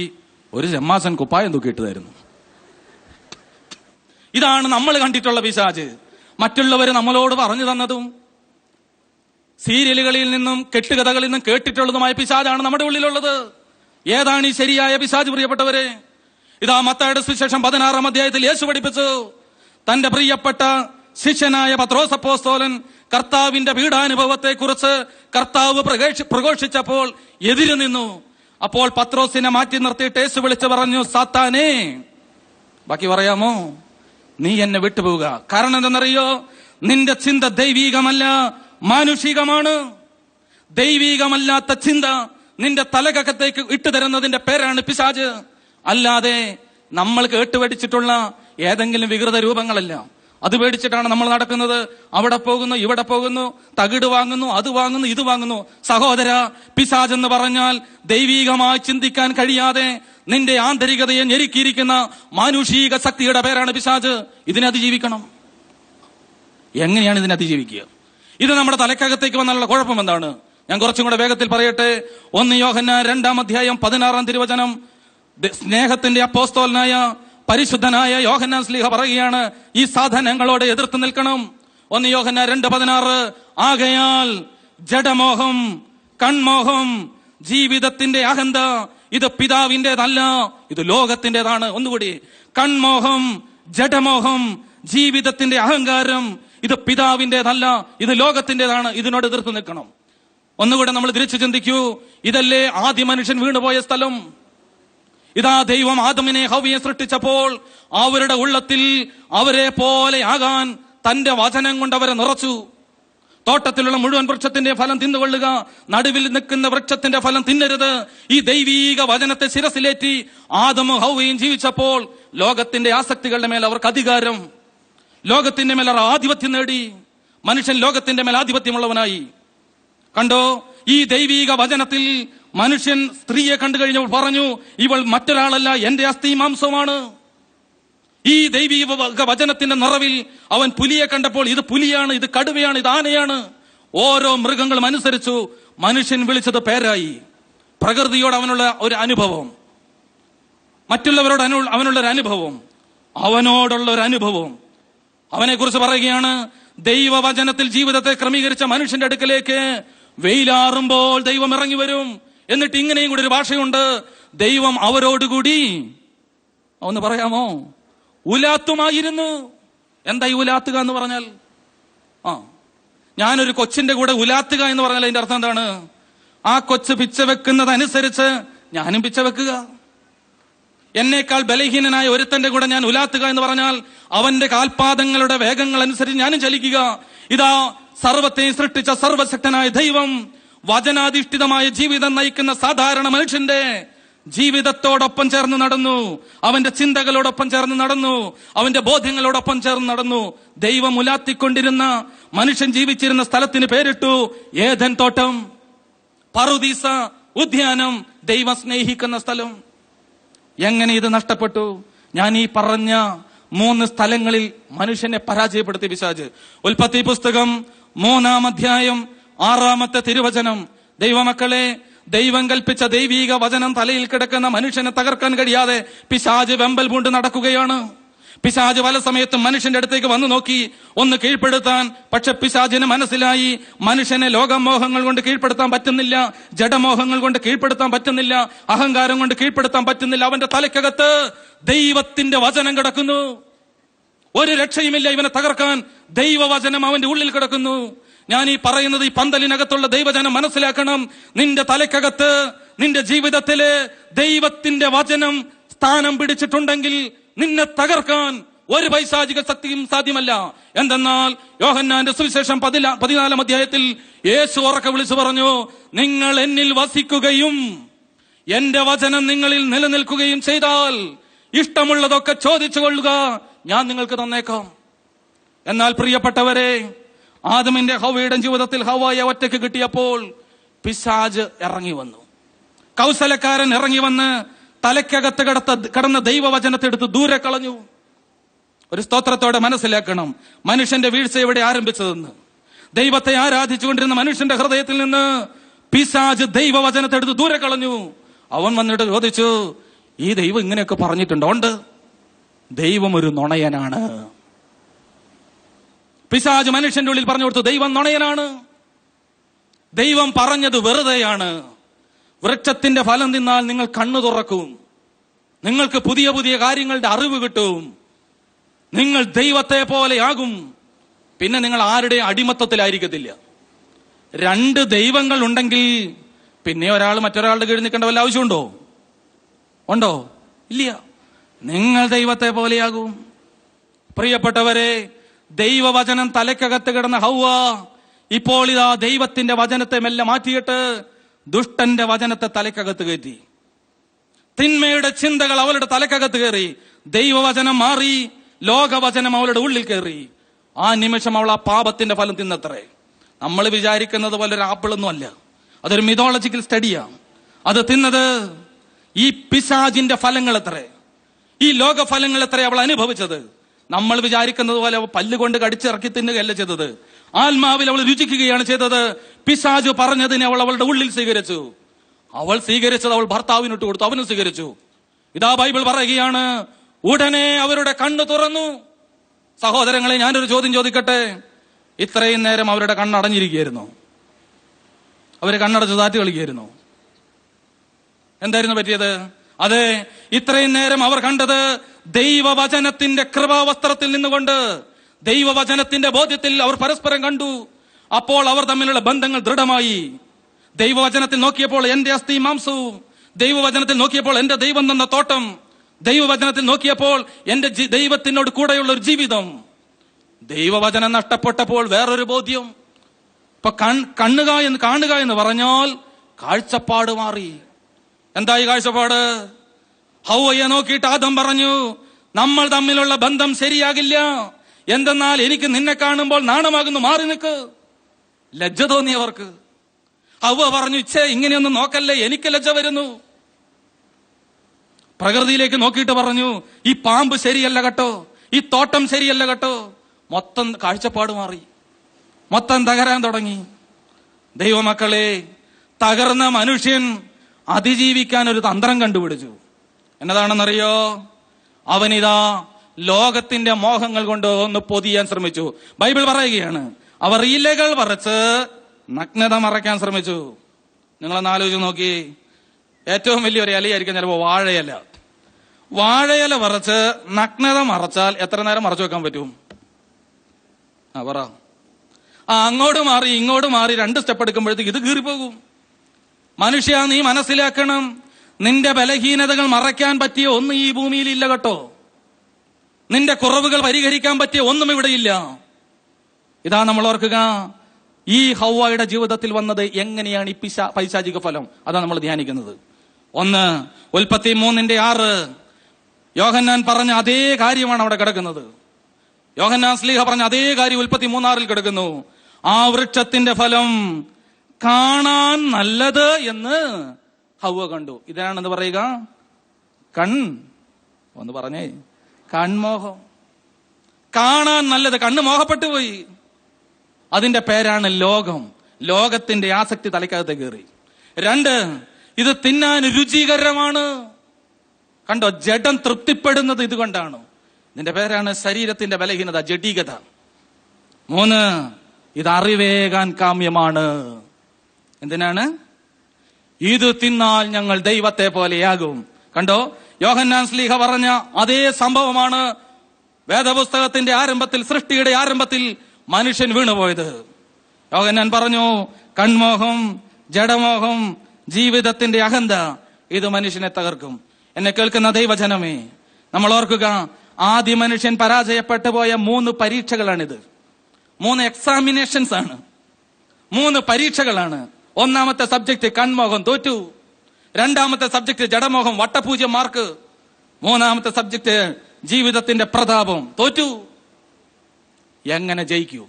ഒരു ജമ്മാസൻ കുപ്പായം തൂക്കിയിട്ടതായിരുന്നു ഇതാണ് നമ്മൾ കണ്ടിട്ടുള്ള പിശാജ്. മറ്റുള്ളവർ നമ്മളോട് പറഞ്ഞു തന്നതും സീരിയലുകളിൽ നിന്നും കെട്ടുകഥകളിൽ നിന്നും കേട്ടിട്ടുള്ളതുമായ പിശാജാണ് നമ്മുടെ ഉള്ളിലുള്ളത്. ഏതാണ് ഈ ശരിയായ പിശാജ് പ്രിയപ്പെട്ടവരെ? ഇതാ മത്തായുടെ സുശേഷം പതിനാറാം അധ്യായത്തിൽ യേശു പഠിപ്പിച്ചു. തന്റെ പ്രിയപ്പെട്ട ശിഷ്യനായ പത്രോസപ്പോസ്തോലൻ കർത്താവിന്റെ പീഡാനുഭവത്തെ കുറിച്ച് കർത്താവ് പ്രഘോഷിച്ചപ്പോൾ എതിരു നിന്നു. അപ്പോൾ പത്രോസിനെ മാറ്റി നിർത്തിയിട്ട് യേശു വിളിച്ചു പറഞ്ഞു സാത്താനേ ബാക്കി പറയാമോ? നീ എന്നെ വിട്ടുപോവുക. കാരണം എന്തെന്നറിയോ? നിന്റെ ചിന്ത ദൈവീകമല്ല മാനുഷികമാണ്. ദൈവീകമല്ലാത്ത ചിന്ത നിന്റെ തലകകത്തേക്ക് ഇട്ടുതരുന്നതിന്റെ പേരാണ് പിശാജ് അല്ലാതെ നമ്മൾ കേട്ടുപഠിച്ചിട്ടുള്ള ഏതെങ്കിലും വികൃത രൂപങ്ങളല്ല. അത് പേടിച്ചിട്ടാണ് നമ്മൾ നടക്കുന്നത്. അവിടെ പോകുന്നു ഇവിടെ പോകുന്നു തകിട് വാങ്ങുന്നു അത് വാങ്ങുന്നു ഇത് വാങ്ങുന്നു. സഹോദര പിശാജ് എന്ന് പറഞ്ഞാൽ ദൈവീകമായി ചിന്തിക്കാൻ കഴിയാതെ നിന്റെ ആന്തരികതയെ ഞെരുക്കിയിരിക്കുന്ന മാനുഷിക ശക്തിയുടെ പേരാണ് പിശാജ് ഇതിനെ അതിജീവിക്കണം. എങ്ങനെയാണ് ഇതിനെ അതിജീവിക്കുക? ഇത് നമ്മുടെ തലക്കകത്തേക്ക് വന്നാലുള്ള കുഴപ്പം എന്താണ്? ഞാൻ കുറച്ചും കൂടെ വേഗത്തിൽ പറയട്ടെ. ഒന്ന് യോഹന്ന രണ്ടാം അധ്യായം പതിനാറാം തിരുവചനം. സ്നേഹത്തിന്റെ അപ്പോസ്തോലനായ പരിശുദ്ധനായ യോഹന്നാൻ സ്ലീഹ പറയുകയാണ് ഈ സാധനങ്ങളോട് എതിർത്ത് നിൽക്കണം. ഒന്ന് യോഹന്ന രണ്ട് പതിനാറ്. ആകയാൽ ജഡമോഹം കൺമോഹം ജീവിതത്തിന്റെ അഹന്ത ഇത് പിതാവിന്റേതല്ല ഇത് ലോകത്തിന്റേതാണ്. ഒന്നുകൂടി. കൺമോഹം ജഡമോഹം ജീവിതത്തിന്റെ അഹങ്കാരം ഇത് പിതാവിന്റേതല്ല ഇത് ലോകത്തിന്റേതാണ് ഇതിനോട് എതിർത്ത് നിൽക്കണം. ഒന്നുകൂടെ നമ്മൾ തിരിച്ചു ചിന്തിക്കൂ. ഇതല്ലേ ആദ്യ മനുഷ്യൻ വീണുപോയ സ്ഥലം? ഇതാ ദൈവം ആദമിനെ ഹവിയെ സൃഷ്ടിച്ചപ്പോൾ അവരുടെ ഉള്ളത്തിൽ അവരെ പോലെ ആകാൻ തന്റെ വചനം കൊണ്ട് അവരെ നിറച്ചു. തോട്ടത്തിലുള്ള മുഴുവൻ വൃക്ഷത്തിന്റെ ഫലം തിന്നുകൊള്ളുക നടുവിൽ നിൽക്കുന്ന വൃക്ഷത്തിന്റെ ഫലം തിന്നരുത്. ഈ ദൈവീക വചനത്തെ ശിരസിലേറ്റി ആദമ ഹൗവയും ജീവിച്ചപ്പോൾ ലോകത്തിന്റെ ആസക്തികളുടെ മേൽ അവർക്ക് അധികാരം. ലോകത്തിന്റെ മേൽ അവർ ആധിപത്യം നേടി. മനുഷ്യൻ ലോകത്തിന്റെ മേൽ ആധിപത്യമുള്ളവനായി. കണ്ടോ? ഈ ദൈവീക വചനത്തിൽ മനുഷ്യൻ സ്ത്രീയെ കണ്ടു കഴിഞ്ഞപ്പോൾ പറഞ്ഞു ഇവൾ മറ്റൊരാളല്ല എന്റെ അസ്ഥി മാംസമാണ്. ഈ ദൈവീക വചനത്തിന്റെ നിറവിൽ അവൻ പുലിയെ കണ്ടപ്പോൾ ഇത് പുലിയാണ് ഇത് കടുവയാണ് ഇത് ആനയാണ്. ഓരോ മൃഗങ്ങളും അനുസരിച്ചു മനുഷ്യൻ വിളിച്ചത് പേരായി. പ്രകൃതിയോട് അവനുള്ള ഒരു അനുഭവം. മറ്റുള്ളവരോട് അനു അവനുള്ള ഒരു അനുഭവം. അവനോടുള്ള ഒരു അനുഭവം. അവനെ കുറിച്ച് പറയുകയാണ് ദൈവവചനത്തിൽ ജീവിതത്തെ ക്രമീകരിച്ച മനുഷ്യന്റെ അടുക്കലേക്ക് വെയിലാറുമ്പോൾ ദൈവം ഇറങ്ങി വരും. എന്നിട്ട് ഇങ്ങനെയും കൂടി ഒരു ഭാഷയുണ്ട്. ദൈവം അവരോടുകൂടി. ഒന്ന് പറയാമോ? ഉലാത്തുമായിരുന്നു. എന്താ ഈ ഉലാത്തുക എന്ന് പറഞ്ഞാൽ? ആ ഞാനൊരു കൊച്ചിന്റെ കൂടെ ഉലാത്തുക എന്ന് പറഞ്ഞാൽ അതിന്റെ അർത്ഥം എന്താണ്? ആ കൊച്ച് പിച്ച വെക്കുന്നതനുസരിച്ച് ഞാനും പിച്ച വെക്കുക. എന്നേക്കാൾ ബലഹീനനായ ഒരുത്തന്റെ കൂടെ ഞാൻ ഉലാത്തുക എന്ന് പറഞ്ഞാൽ അവന്റെ കാൽപാദങ്ങളുടെ വേഗങ്ങൾ അനുസരിച്ച് ഞാനും ചലിക്കുക. ഇതാ സർവത്തെയും സൃഷ്ടിച്ച സർവശക്തനായ ദൈവം വചനാധിഷ്ഠിതമായ ജീവിതം നയിക്കുന്ന സാധാരണ മനുഷ്യന്റെ ജീവിതത്തോടൊപ്പം ചേർന്ന് നടന്നു. അവന്റെ ചിന്തകളോടൊപ്പം ചേർന്ന് നടന്നു. അവന്റെ ബോധ്യങ്ങളോടൊപ്പം ചേർന്ന് നടന്നു. ദൈവം ഉലാത്തിക്കൊണ്ടിരുന്ന മനുഷ്യൻ ജീവിച്ചിരുന്ന സ്ഥലത്തിന് പേരിട്ടു ഏതൻ തോട്ടം. പറുദീസ ഉദ്യാനം ദൈവം സ്നേഹിക്കുന്ന സ്ഥലം. എങ്ങനെ ഇത് നഷ്ടപ്പെട്ടു? ഞാൻ ഈ പറഞ്ഞ മൂന്ന് സ്ഥലങ്ങളിൽ മനുഷ്യനെ പരാജയപ്പെടുത്തി പിശാജ്. ഉൽപ്പത്തി പുസ്തകം മൂന്നാം അധ്യായം ആറാമത്തെ തിരുവചനം. ദൈവമക്കളെ ദൈവം കൽപ്പിച്ച ദൈവീക വചനം തലയിൽ കിടക്കുന്ന മനുഷ്യനെ തകർക്കാൻ കഴിയാതെ പിശാജ് വെമ്പൽ പൂണ്ട് നടക്കുകയാണ്. പിശാജ് പല സമയത്തും മനുഷ്യന്റെ അടുത്തേക്ക് വന്നു നോക്കി ഒന്ന് കീഴ്പ്പെടുത്താൻ. പക്ഷെ പിശാജിന് മനസ്സിലായി മനുഷ്യനെ ലോകമോഹങ്ങൾ കൊണ്ട് കീഴ്പ്പെടുത്താൻ പറ്റുന്നില്ല ജഡമോഹങ്ങൾ കൊണ്ട് കീഴ്പ്പെടുത്താൻ പറ്റുന്നില്ല അഹങ്കാരം കൊണ്ട് കീഴ്പ്പെടുത്താൻ പറ്റുന്നില്ല. അവന്റെ തലയ്ക്കകത്ത് ദൈവത്തിന്റെ വചനം കിടക്കുന്നു. ഒരു രക്ഷയുമില്ല ഇവനെ തകർക്കാൻ. ദൈവവചനം അവന്റെ ഉള്ളിൽ കിടക്കുന്നു. ഞാൻ ഈ പറയുന്നത് ഈ പന്തലിനകത്തുള്ള ദൈവജനം മനസ്സിലാക്കണം. നിന്റെ തലക്കകത്ത് നിന്റെ ജീവിതത്തിൽ ദൈവത്തിന്റെ വചനം സ്ഥാനം പിടിച്ചിട്ടുണ്ടെങ്കിൽ നിന്നെ തകർക്കാൻ ഒരു പൈശാചിക ശക്തിയും സാധ്യമല്ല. എന്തെന്നാൽ യോഹന്നാന്റെ സുവിശേഷം പതിനാ- പതിനാലാം അധ്യായത്തിൽ യേശു ഉറക്കെ വിളിച്ചു പറഞ്ഞു നിങ്ങൾ എന്നിൽ വസിക്കുകയും എന്റെ വചനം നിങ്ങളിൽ നിലനിൽക്കുകയും ചെയ്താൽ ഇഷ്ടമുള്ളതൊക്കെ ചോദിച്ചു കൊള്ളുക. ഞാൻ നിങ്ങൾക്ക് തന്നേക്കാം. എന്നാൽ പ്രിയപ്പെട്ടവരെ ആദമിന്റെ ഹവയുടെ ജീവിതത്തിൽ ഹവായ ഒറ്റയ്ക്ക് കിട്ടിയപ്പോൾ പിശാജ് ഇറങ്ങി വന്നു. കൗശലക്കാരൻ ഇറങ്ങി വന്ന് തലയ്ക്കകത്ത് കിടത്ത കിടന്ന ദൈവവചനത്തെടുത്ത് ദൂരെ കളഞ്ഞു. ഒരു സ്തോത്രത്തോടെ മനസ്സിലാക്കണം മനുഷ്യന്റെ വീഴ്ച എവിടെ ആരംഭിച്ചതെന്ന്. ദൈവത്തെ ആരാധിച്ചുകൊണ്ടിരുന്ന മനുഷ്യന്റെ ഹൃദയത്തിൽ നിന്ന് പിശാജ് ദൈവവചനത്തെ എടുത്ത് ദൂരെ കളഞ്ഞു. അവൻ വന്നിട്ട് ചോദിച്ചു ഈ ദൈവം ഇങ്ങനെയൊക്കെ പറഞ്ഞിട്ടുണ്ടോ? ഉണ്ട്. ദൈവം ഒരു നുണയനാണ്. പിശാജ് മനുഷ്യന്റെ ഉള്ളിൽ പറഞ്ഞു കൊടുത്തു ദൈവം നുണയനാണ്. ദൈവം പറഞ്ഞത് വെറുതെയാണ്. വൃക്ഷത്തിന്റെ ഫലം തിന്നാൽ നിങ്ങൾ കണ്ണു തുറക്കും. നിങ്ങൾക്ക് പുതിയ പുതിയ കാര്യങ്ങളുടെ അറിവ് കിട്ടും. നിങ്ങൾ ദൈവത്തെ പോലെയാകും പിന്നെ നിങ്ങൾ ആരുടെ അടിമത്തത്തിലായിരിക്കത്തില്ല. രണ്ട് ദൈവങ്ങൾ ഉണ്ടെങ്കിൽ പിന്നെ ഒരാൾ മറ്റൊരാളുടെ കീഴിൽ നിൽക്കേണ്ട വല്ല ആവശ്യമുണ്ടോ? ഉണ്ടോ? ഇല്ല. നിങ്ങൾ ദൈവത്തെ പോലെയാകും. പ്രിയപ്പെട്ടവരെ ദൈവവചനം തലയ്ക്കകത്ത് കിടന്ന ഹൗവ ഇപ്പോൾ ഇതാ ദൈവത്തിന്റെ വചനത്തെ മെല്ലെ മാറ്റിയിട്ട് ദുഷ്ടന്റെ വചനത്തെ തലയ്ക്കകത്ത് കയറ്റി. തിന്മയുടെ ചിന്തകൾ അവളുടെ തലക്കകത്ത് കയറി. ദൈവവചനം മാറി ലോകവചനം അവളുടെ ഉള്ളിൽ കയറി. ആ നിമിഷം അവൾ ആ പാപത്തിന്റെ ഫലം തിന്നത്രേ. നമ്മൾ വിചാരിക്കുന്നത് പോലെ ഒരു ആപ്പിളൊന്നും അല്ല. അതൊരു മിതോളജിക്കൽ സ്റ്റഡിയാണ് അത് തിന്നത് ഈ പിശാജിന്റെ ഫലങ്ങൾ എത്രേ ഈ ലോകഫലങ്ങൾ എത്ര അവൾ അനുഭവിച്ചത്? നമ്മൾ വിചാരിക്കുന്നത് പോലെ പല്ലുകൊണ്ട് കടിച്ചിറക്കി തിന്നുകയല്ല ചെയ്തത്. ആത്മാവിൽ അവൾ രുചിക്കുകയാണ് ചെയ്തത്. പിശാജ് പറഞ്ഞതിനെ അവൾ അവളുടെ ഉള്ളിൽ സ്വീകരിച്ചു. അവൾ സ്വീകരിച്ചത് അവൾ ഭർത്താവിനിട്ട് കൊടുത്തു. അവനും സ്വീകരിച്ചു. ഇതാ ബൈബിൾ പറയുകയാണ് ഉടനെ അവരുടെ കണ്ണ് തുറന്നു. സഹോദരങ്ങളെ ഞാനൊരു ചോദ്യം ചോദിക്കട്ടെ? ഇത്രയും നേരം അവരുടെ കണ്ണടഞ്ഞിരിക്കുകയായിരുന്നു അവരെ കണ്ണടച്ച് താറ്റ് കളിക്കുകയായിരുന്നു. എന്തായിരുന്നു പറ്റിയത്? അതെ ഇത്രയും നേരം അവർ കണ്ടത് ദൈവവചനത്തിന്റെ കൃപാവസ്ത്രത്തിൽ നിന്നുകൊണ്ട്. ദൈവവചനത്തിന്റെ ബോധ്യത്തിൽ അവർ പരസ്പരം കണ്ടു. അപ്പോൾ അവർ തമ്മിലുള്ള ബന്ധങ്ങൾ ദൃഢമായി. ദൈവവചനത്തിൽ നോക്കിയപ്പോൾ എന്റെ അസ്ഥി മാംസവും ദൈവവചനത്തിൽ നോക്കിയപ്പോൾ എന്റെ ദൈവം തന്ന തോട്ടം ദൈവവചനത്തിൽ നോക്കിയപ്പോൾ എന്റെ ദൈവത്തിനോട് കൂടെയുള്ള ഒരു ജീവിതം. ദൈവവചനം നഷ്ടപ്പെട്ടപ്പോൾ വേറൊരു ബോധ്യം. ഇപ്പൊ കൺ കണ്ണുക എന്ന് കാണുക എന്ന് പറഞ്ഞാൽ കാഴ്ചപ്പാട് മാറി. എന്തായി കാഴ്ചപ്പാട്? ഹൗവയെ നോക്കിയിട്ട് ആദം പറഞ്ഞു നമ്മൾ തമ്മിലുള്ള ബന്ധം ശരിയാകില്ല. എന്തെന്നാൽ എനിക്ക് നിന്നെ കാണുമ്പോൾ നാണമാകുന്നു മാറി നിൽക്ക്. ലജ്ജ തോന്നിയവർക്ക് ഹൗവ പറഞ്ഞു ഇച്ഛേ ഇങ്ങനെയൊന്നും നോക്കല്ലേ എനിക്ക് ലജ്ജ വരുന്നു. പ്രകൃതിയിലേക്ക് നോക്കിയിട്ട് പറഞ്ഞു ഈ പാമ്പ് ശരിയല്ല കേട്ടോ ഈ തോട്ടം ശരിയല്ല കേട്ടോ. മൊത്തം കാഴ്ചപ്പാട് മാറി. മൊത്തം തകരാൻ തുടങ്ങി. ദൈവമക്കളെ തകർന്ന മനുഷ്യൻ അതിജീവിക്കാൻ ഒരു തന്ത്രം കണ്ടുപിടിച്ചു. എന്നതാണെന്നറിയോ? അവനിതാ ലോകത്തിന്റെ മോഹങ്ങൾ കൊണ്ട് ഒന്ന് പൊതിയാൻ ശ്രമിച്ചു. ബൈബിൾ പറയുകയാണ് അവർ ഇലകൾ വറച്ച് നഗ്നത മറയ്ക്കാൻ ശ്രമിച്ചു. നിങ്ങളൊന്ന് ആലോചിച്ച് നോക്കി. ഏറ്റവും വലിയൊരു ഇലയായിരിക്കും ചിലപ്പോ വാഴയില. വാഴയില വറച്ച് നഗ്നത മറച്ചാൽ എത്ര നേരം മറച്ചു വെക്കാൻ പറ്റും? ആ പറ. ആ അങ്ങോട്ട് മാറി ഇങ്ങോട്ട് മാറി രണ്ട് സ്റ്റെപ്പ് എടുക്കുമ്പോഴത്തേക്ക് ഇത് കീറിപ്പോകും. മനുഷ്യ നീ മനസ്സിലാക്കണം. നിന്റെ ബലഹീനതകൾ മറയ്ക്കാൻ പറ്റിയ ഒന്നും ഈ ഭൂമിയിൽ ഇല്ല കേട്ടോ. നിന്റെ കുറവുകൾ പരിഹരിക്കാൻ പറ്റിയ ഒന്നും ഇവിടെ ഇല്ല ഇതാ നമ്മൾ ഓർക്കുക ഈ ഹൗവയുടെ ജീവിതത്തിൽ വന്നത് എങ്ങനെയാണ് ഈ പിശ പൈശാചിക ഫലം? അതാ നമ്മൾ ധ്യാനിക്കുന്നത്. ഒന്ന് ഉൽപ്പത്തി മൂന്നിന്റെ ആറ്. യോഹന്നാൻ പറഞ്ഞ അതേ കാര്യമാണ് അവിടെ കിടക്കുന്നത്. യോഹന്നാൻ സ്ലീഹ പറഞ്ഞ അതേ കാര്യം ഉൽപ്പത്തി മൂന്നാറിൽ കിടക്കുന്നു. ആ വൃക്ഷത്തിന്റെ ഫലം കാണാൻ നല്ലത് എന്ന് ഹൗവ കണ്ടു. ഇതിനാണെന്ന് പറയുക? കൺ. ഒന്ന് പറഞ്ഞേ. കൺമോഹം. കാണാൻ നല്ലത്. കണ്ണ് മോഹപ്പെട്ടു പോയി. അതിന്റെ പേരാണ് ലോകം. ലോകത്തിന്റെ ആസക്തി തലയ്ക്കകത്ത് കയറി. രണ്ട് ഇത് തിന്നാൻ രുചികരമാണ്. കണ്ടോ? ജഡം തൃപ്തിപ്പെടുന്നത് ഇതുകൊണ്ടാണ്. ഇതിന്റെ പേരാണ് ശരീരത്തിന്റെ ബലഹീനത ജഡീകത. മൂന്ന് ഇത് അറിവേകാൻ കാമ്യമാണ്. എന്തിനാണ്? ഇത് തിന്നാൽ ഞങ്ങൾ ദൈവത്തെ പോലെയാകും. കണ്ടോ? യോഹന്നാൻ സ്ലീഹ പറഞ്ഞ അതേ സംഭവമാണ് വേദപുസ്തകത്തിന്റെ ആരംഭത്തിൽ സൃഷ്ടിയുടെ ആരംഭത്തിൽ മനുഷ്യൻ വീണുപോയത്. യോഹന്നാൻ പറഞ്ഞു കൺമോഹം ജഡമോഹം ജീവിതത്തിന്റെ അഹന്ത ഇത് മനുഷ്യനെ തകർക്കും. എന്നെ കേൾക്കുന്ന ദൈവജനമേ നമ്മൾ ഓർക്കുക ആദ്യ മനുഷ്യൻ പരാജയപ്പെട്ടു പോയ മൂന്ന് പരീക്ഷകളാണിത്. മൂന്ന് എക്സാമിനേഷൻസ് ആണ്. മൂന്ന് പരീക്ഷകളാണ്. ഒന്നാമത്തെ സബ്ജക്ട് കൺമോഹം തോറ്റു. രണ്ടാമത്തെ സബ്ജക്ട് ജഡമോഹം വട്ടപൂജ്യം മാർക്ക് മൂന്നാമത്തെ സബ്ജക്ട് ജീവിതത്തിന്റെ പ്രതാപം തോറ്റു. എങ്ങനെ ജയിക്കൂ?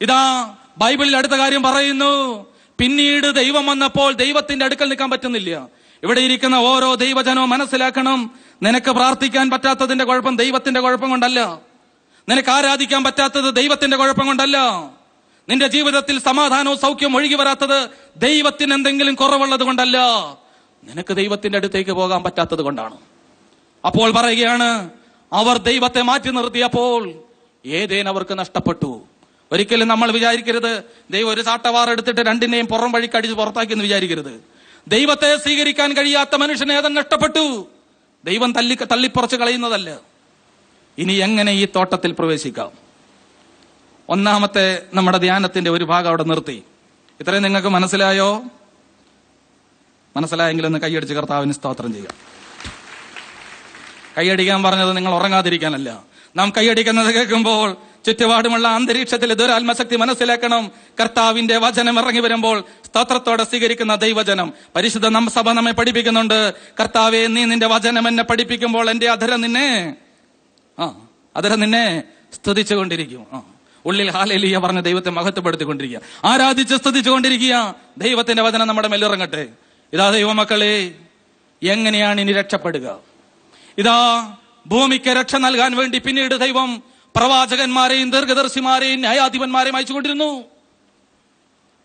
ഇതാ ബൈബിളിൽ അടുത്ത കാര്യം പറയുന്നു. പിന്നീട് ദൈവം വന്നപ്പോൾ ദൈവത്തിന്റെ അടുക്കൽ നിൽക്കാൻ പറ്റുന്നില്ല. ഇവിടെ ഇരിക്കുന്ന ഓരോ ദൈവജനവും മനസ്സിലാക്കണം. നിനക്ക് പ്രാർത്ഥിക്കാൻ പറ്റാത്തതിന്റെ കുഴപ്പം ദൈവത്തിന്റെ കുഴപ്പം കൊണ്ടല്ല. നിനക്ക് ആരാധിക്കാൻ പറ്റാത്തത് ദൈവത്തിന്റെ കുഴപ്പം കൊണ്ടല്ല. നിന്റെ ജീവിതത്തിൽ സമാധാനവും സൗഖ്യവും ഒഴുകി വരാത്തത് ദൈവത്തിന് എന്തെങ്കിലും കുറവുള്ളത് കൊണ്ടല്ല. നിനക്ക് ദൈവത്തിന്റെ അടുത്തേക്ക് പോകാൻ പറ്റാത്തത് കൊണ്ടാണ്. അപ്പോൾ പറയുകയാണ് അവർ ദൈവത്തെ മാറ്റി നിർത്തിയപ്പോൾ ഏതേൻ അവർക്ക് നഷ്ടപ്പെട്ടു. ഒരിക്കലും നമ്മൾ വിചാരിക്കരുത് ദൈവം ഒരു ചാട്ടവാർ എടുത്തിട്ട് രണ്ടിനെയും പുറം വഴിക്ക് അടിച്ച് പുറത്താക്കി എന്ന് വിചാരിക്കരുത്. ദൈവത്തെ സ്വീകരിക്കാൻ കഴിയാത്ത മനുഷ്യനെ ഏതൻ നഷ്ടപ്പെട്ടു? ദൈവം തല്ലി തള്ളിപ്പറച്ച് കളയുന്നതല്ല. ഇനി എങ്ങനെ ഈ തോട്ടത്തിൽ പ്രവേശിക്കാം? ഒന്നാമത്തെ നമ്മുടെ ധ്യാനത്തിന്റെ ഒരു ഭാഗം അവിടെ നിർത്തി. ഇത്രയും നിങ്ങൾക്ക് മനസ്സിലായോ? മനസ്സിലായെങ്കിൽ ഒന്ന് കൈയടിച്ച് കർത്താവിന് സ്തോത്രം ചെയ്യാം. കൈയടിക്കാൻ പറഞ്ഞത് നിങ്ങൾ ഉറങ്ങാതിരിക്കാനല്ല. നാം കൈയടിക്കുന്നത് കേൾക്കുമ്പോൾ ചുറ്റുപാടുമുള്ള അന്തരീക്ഷത്തിൽ ദുരാത്മശക്തി മനസ്സിലാക്കണം. കർത്താവിന്റെ വചനം ഇറങ്ങി വരുമ്പോൾ സ്തോത്രത്തോടെ സ്വീകരിക്കുന്ന ദൈവജനം. പരിശുദ്ധ നം സഭ നമ്മെ പഠിപ്പിക്കുന്നുണ്ട്. കർത്താവെ നീ നിന്റെ വചനം എന്നെ പഠിപ്പിക്കുമ്പോൾ എന്റെ അധരം നിന്നെ ആ അധരം നിന്നെ സ്തുതിച്ചുകൊണ്ടിരിക്കും. ആ. ഉള്ളിൽ ഹാലലിയ പറഞ്ഞ ദൈവത്തെ മഹത്വപ്പെടുത്തിക്കൊണ്ടിരിക്കുക. ആരാധിച്ച് സ്തുതിച്ചുകൊണ്ടിരിക്കുക. ദൈവത്തിന്റെ വചനം നമ്മുടെ മേലിറങ്ങട്ടെ ഇതാ ദൈവമക്കളെ എങ്ങനെയാണ് ഇനി രക്ഷപ്പെടുക? ഇതാ ഭൂമിക്ക് രക്ഷ നൽകാൻ വേണ്ടി പിന്നീട് ദൈവം പ്രവാചകന്മാരെയും ദീർഘദർശിമാരെയും ന്യായാധിപന്മാരെയും അയച്ചുകൊണ്ടിരുന്നു.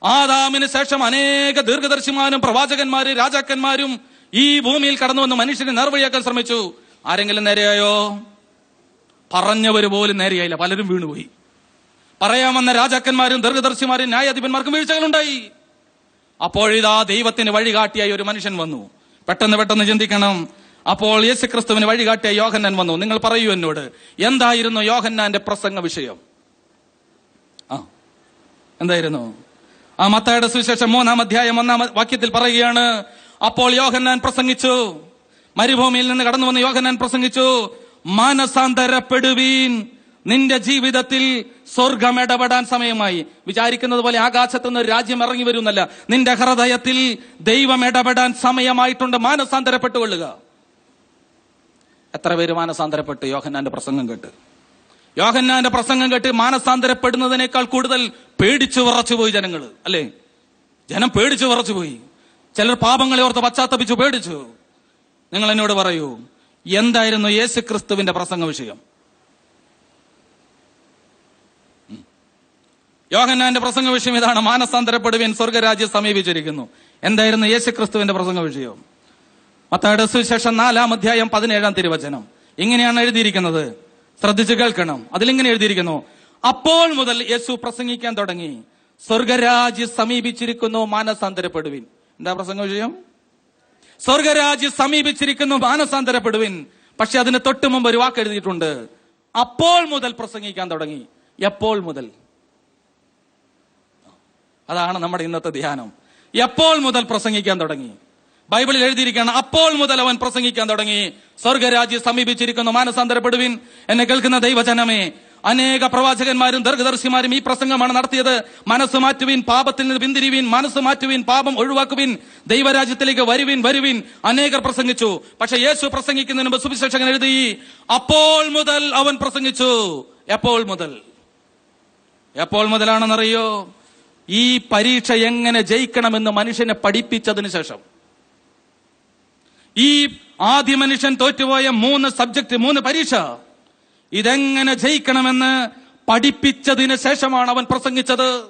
ആദാമിന് ശേഷം അനേക ദീർഘദർശിമാരും പ്രവാചകന്മാരും രാജാക്കന്മാരും ഈ ഭൂമിയിൽ കടന്നു വന്ന് മനുഷ്യനെ നേർവഴിയാക്കാൻ ശ്രമിച്ചു. ആരെങ്കിലും നേരെയായോ? പറഞ്ഞവര് പോലും നേരെയായില്ല. പലരും വീണുപോയി. പറയാമെന്ന രാജാക്കന്മാരും ദീർഘദർശിമാരും ന്യായാധിപന്മാർക്കും വീഴ്ചകളുണ്ടായി. അപ്പോഴിതാ ദൈവത്തിന് വഴികാട്ടിയായി ഒരു മനുഷ്യൻ വന്നു. പെട്ടെന്ന് പെട്ടെന്ന് ചിന്തിക്കണം. അപ്പോൾ യേശു ക്രിസ്തുവിന് വഴികാട്ടിയ യോഹന്നാൻ വന്നു. നിങ്ങൾ പറയൂ എന്നോട് എന്തായിരുന്നു യോഹന്നാന്റെ പ്രസംഗ വിഷയം? ആ എന്തായിരുന്നു? ആ മത്തായുടെ സുവിശേഷം മൂന്നാം അധ്യായം ഒന്നാം വാക്യത്തിൽ പറയുകയാണ് അപ്പോൾ യോഹന്നാൻ പ്രസംഗിച്ചു. മരുഭൂമിയിൽ നിന്ന് കടന്നു വന്ന യോഹന്നാൻ പ്രസംഗിച്ചു. മാനസാന്തരപ്പെടുവീൻ. നിന്റെ ജീവിതത്തിൽ സ്വർഗം ഇടപെടാൻ സമയമായി. വിചാരിക്കുന്നത് പോലെ ആകാശത്ത് നിന്ന് രാജ്യം ഇറങ്ങി വരുന്നല്ല. നിന്റെ ഹൃദയത്തിൽ ദൈവം ഇടപെടാൻ സമയമായിട്ടുണ്ട്. മാനസാന്തരപ്പെട്ടുകൊള്ളുക. എത്ര പേര് മാനസാന്തരപ്പെട്ട്? യോഹന്നാന്റെ പ്രസംഗം കേട്ട്. യോഹന്നാന്റെ പ്രസംഗം കേട്ട് മാനസാന്തരപ്പെടുന്നതിനേക്കാൾ കൂടുതൽ പേടിച്ചു വിറച്ചു പോയി ജനങ്ങൾ അല്ലേ? ജനം പേടിച്ചു വിറച്ചു പോയി ചിലർ പാപങ്ങളെ ഓർത്ത് പശ്ചാത്തപിച്ചു പേടിച്ചു. നിങ്ങൾ എന്നോട് പറയൂ എന്തായിരുന്നു യേശു ക്രിസ്തുവിന്റെ പ്രസംഗ വിഷയം? യോഹന്നാന്റെ പ്രസംഗ വിഷയം ഇതാണ്. മാനസാന്തരപ്പെടുവിൻ സ്വർഗരാജ്യം സമീപിച്ചിരിക്കുന്നു. എന്തായിരുന്നു യേശു ക്രിസ്തുവിന്റെ പ്രസംഗ വിഷയം മത്തയുടെ സുവിശേഷം നാലാം അധ്യായം പതിനേഴാം തിരുവചനം. ഇങ്ങനെയാണ് എഴുതിയിരിക്കുന്നത്. ശ്രദ്ധിച്ചു കേൾക്കണം. അതിലിങ്ങനെ എഴുതിയിരിക്കുന്നു. അപ്പോൾ മുതൽ യേശു പ്രസംഗിക്കാൻ തുടങ്ങി. സ്വർഗരാജ്യം സമീപിച്ചിരിക്കുന്നു മാനസാന്തരപ്പെടുവിൻ. എന്താ പ്രസംഗ വിഷയം സ്വർഗരാജ്യം സമീപിച്ചിരിക്കുന്നു മാനസാന്തരപ്പെടുവിൻ. പക്ഷെ അതിന് തൊട്ട് മുമ്പ് ഒരു വാക്ക് എഴുതിയിട്ടുണ്ട് അപ്പോൾ മുതൽ പ്രസംഗിക്കാൻ തുടങ്ങി. എപ്പോൾ മുതൽ? അതാണ് നമ്മുടെ ഇന്നത്തെ ധ്യാനം. എപ്പോൾ മുതൽ പ്രസംഗിക്കാൻ തുടങ്ങി? ബൈബിളിൽ എഴുതിയിരിക്കുകയാണ് അപ്പോൾ മുതൽ അവൻ പ്രസംഗിക്കാൻ തുടങ്ങി. സ്വർഗരാജ്യം സമീപിച്ചിരിക്കുന്നു മാനസാന്തരപ്പെടുവിൻ. എന്നെ കേൾക്കുന്ന ദൈവജനമേ അനേക പ്രവാചകന്മാരും ദീർഘദർശിമാരും ഈ പ്രസംഗമാണ് നടത്തിയത്. മനസ്സ് മാറ്റുവിൻ പാപത്തിൽ നിന്ന് പിന്തിരിവിൻ മനസ്സ് മാറ്റുവിൻ പാപം ഒഴിവാക്കുവിൻ ദൈവരാജ്യത്തിലേക്ക് വരുവിൻ വരുവിൻ. അനേകർ പ്രസംഗിച്ചു. പക്ഷെ യേശു പ്രസംഗിക്കുന്നതിന് മുമ്പ് സുവിശേഷകൻ എഴുതി അപ്പോൾ മുതൽ അവൻ പ്രസംഗിച്ചു. എപ്പോൾ മുതൽ? എപ്പോൾ മുതലാണെന്നറിയോ? ഈ പരീക്ഷ എങ്ങനെ ജയിക്കണമെന്ന് മനുഷ്യനെ പഠിപ്പിച്ചതിന് ശേഷം. ഈ ആദ്യ മനുഷ്യൻ തോറ്റുപോയ മൂന്ന് സബ്ജക്ട് മൂന്ന് പരീക്ഷ ഇതെങ്ങനെ ജയിക്കണമെന്ന് പഠിപ്പിച്ചതിന് ശേഷമാണ് അവൻ പ്രസംഗിച്ചത്.